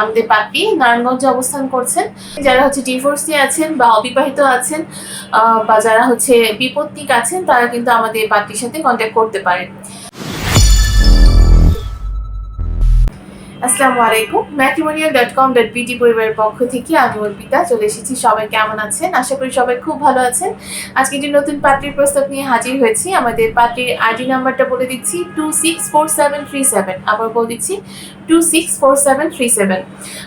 আমাদের পাপি নারায়ণগঞ্জে অবস্থান করছেন। যারা হচ্ছে ডিভোর্সি আছেন বা অবিবাহিত আছেন বা যারা হচ্ছে বিপত্তিক আছেন, তারা কিন্তু আমাদের পাত্রীর সাথে কন্ট্যাক্ট করতে পারেন। আসসালামু আলাইকুম। ম্যাট্রিমোনিয়াল ডট কম ডট বিটি পরিবারের পক্ষ থেকে আমি অর্পিতা, চলে এসেছি। সবাই কেমন আছেন? আশা করি সবাই খুব ভালো আছেন। আজকে যে নতুন পাত্রীর প্রস্তাব নিয়ে হাজির হয়েছি। আমাদের পাত্রীর আইডি নাম্বারটা বলে দিচ্ছি two six four seven three seven আবার বলে দিচ্ছি two six four seven three seven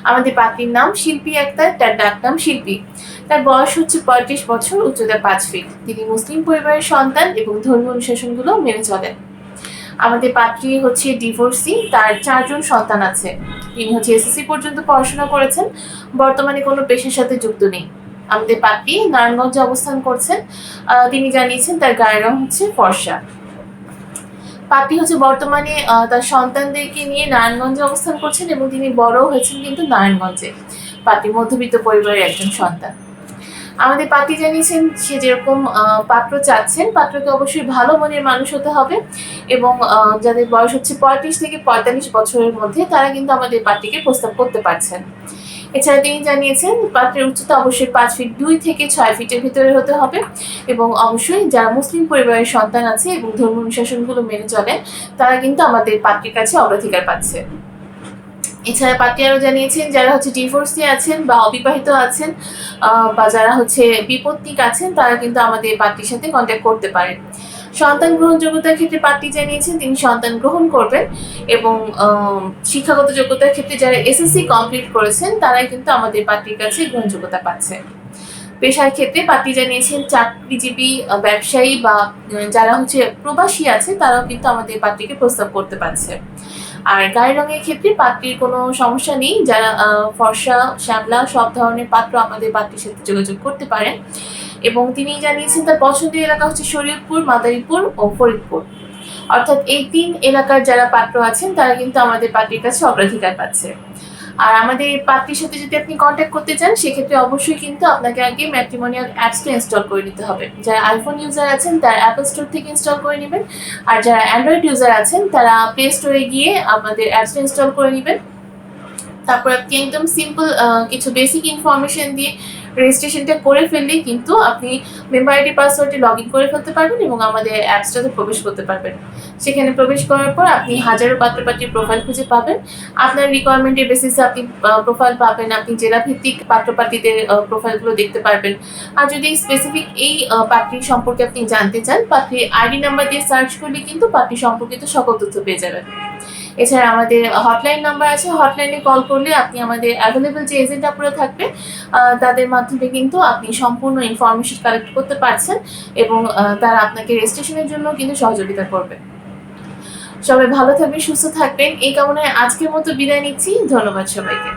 আমাদের পাত্রীর নাম শিল্পী আক্তার, তার ডাক নাম শিল্পী। তার বয়স হচ্ছে পঁয়ত্রিশ বছর, উচ্চতা পাঁচ ফিট তিনি মুসলিম পরিবারের সন্তান এবং ধর্মীয় অনুশাসনগুলো মেনে চলেন। আমাদের পাত্রী হচ্ছে ডিভোর্সি তার চারজন সন্তান আছে। তিনি হচ্ছে এসএসসি পর্যন্ত পড়াশোনা করেছেন। বর্তমানে কোনো পেশার সাথে যুক্ত নেই। আমাদের পাত্রী নারায়ণগঞ্জে অবস্থান করছেন। তিনি জানিয়েছেন তার গায়ের রং হচ্ছে ফর্সা। পাত্রী হচ্ছে বর্তমানে তার সন্তানদেরকে নিয়ে নারায়ণগঞ্জে অবস্থান করছেন এবং তিনি বড় হয়েছেন কিন্তু নারায়ণগঞ্জে। পাত্রী মধ্যবিত্ত পরিবারের একজন সন্তান। আমাদের পাত্রী জানিয়েছেন, সে যেরকম পাত্র চাচ্ছেন, পাত্রকে অবশ্যই ভালো মনের মানুষ হতে হবে এবং যাদের বয়স হচ্ছে পঁয়ত্রিশ থেকে পঁয়তাল্লিশ বছরের মধ্যে, তারা কিন্তু আমাদের পাত্রীকে প্রস্তাব করতে পারছেন। এছাড়া তিনি জানিয়েছেন, পাত্রের উচ্চতা অবশ্যই পাঁচ ফিট দুই থেকে ছয় ফিটের ভিতরে হতে হবে এবং অবশ্যই যারা মুসলিম পরিবারের সন্তান আছে এবং ধর্ম অনুশাসনগুলো মেনে চলে তারা কিন্তু আমাদের পাত্রীর কাছে অগ্রাধিকার পাচ্ছে। এছাড়া পাত্রী আরও জানিয়েছেন যারা হচ্ছে ডিভোর্সি আছেন বা অবিবাহিত আছেন বা যারা হচ্ছে বিপত্তিক আছেন, তারা কিন্তু আমাদের পাত্রীর সাথে কন্ট্যাক্ট করতে পারেন। সন্তান গ্রহণযোগ্যতার ক্ষেত্রে পাত্রী জানিয়েছেন, তিনি সন্তান গ্রহণ করবেন এবং শিক্ষাগত যোগ্যতার ক্ষেত্রে যারা এসএসসি কমপ্লিট করেছেন, তারাই কিন্তু আমাদের পাত্রীর কাছে গ্রহণযোগ্যতা পাচ্ছে। পেশার ক্ষেত্রে পাত্রী জানিয়েছেন চাকরিজীবী ব্যবসায়ী বা যারা হচ্ছে প্রবাসী আছে, তারাও কিন্তু আমাদের পাত্রীকে প্রস্তাব করতে পারছে। আর গায়ের রঙের ক্ষেত্রে পাত্রীর কোনো সমস্যা নেই। যারা ফর্সা, শ্যামলা, সব ধরনের পাত্র আমাদের পাত্রীর সাথে যোগাযোগ করতে পারেন। এবং তিনি জানিয়েছেন, তার পছন্দের এলাকা হচ্ছে শরীয়তপুর, মাদারীপুর ও ফরিদপুর। অর্থাৎ এই তিন এলাকার যারা পাত্র আছেন, তারা কিন্তু আমাদের পাত্রীর কাছে অগ্রাধিকার পাচ্ছে। আর আমাদের পাত্রীর সাথে যদি আপনি কন্ট্যাক্ট করতে চান, সেক্ষেত্রে অবশ্যই কিন্তু আপনাকে আগে ম্যাট্রিমোনিয়াল অ্যাপসটা ইনস্টল করে নিতে হবে। যারা আইফোন ইউজার আছেন, তারা অ্যাপল স্টোর থেকে ইনস্টল করে নেবেন। আর যারা অ্যান্ড্রয়েড ইউজার আছেন, তারা প্লে স্টোরে গিয়ে আমাদের অ্যাপসটা ইনস্টল করে নেবেন। তারপর আপনি একদম সিম্পল কিছু বেসিক ইনফরমেশন দিয়ে রেজিস্ট্রেশনটা করে ফেললেই কিন্তু আপনি মেম্বার আইডি পাসওয়ার্ডে লগ ইন করে ফেলতে পারবেন এবং আমাদের অ্যাপসটাতে প্রবেশ করতে পারবেন। সেখানে প্রবেশ করার পর আপনি হাজারো পাত্রপাত্রীর প্রোফাইল খুঁজে পাবেন। আপনার রিকোয়ারমেন্টের বেসিসে আপনি প্রোফাইল পাবেন, আপনি জেলাভিত্তিক পাত্রপাত্রীদের প্রোফাইলগুলো দেখতে পারবেন। আর যদি স্পেসিফিক এই পাত্রী সম্পর্কে আপনি জানতে চান, পাত্রীর আইডি নাম্বার দিয়ে সার্চ করলে কিন্তু পাত্রী সম্পর্কিত সকল তথ্য পেয়ে যাবেন। এছাড়া আমাদের হটলাইন নাম্বার আছে হটলাইনে কল করলে আপনি আমাদের অ্যাভেলেবেল যে এজেন্ট আপনারা থাকবে তাদের মাধ্যমে কিন্তু আপনি সম্পূর্ণ ইনফরমেশন কালেক্ট করতে পারছেন এবং তারা আপনাকে রেজিস্ট্রেশনের জন্য কিন্তু সহযোগিতা করবে। সবাই ভালো থাকবেন, সুস্থ থাকবেন। এই কামনায় আজকের মতো বিদায় নিচ্ছি। ধন্যবাদ সবাইকে।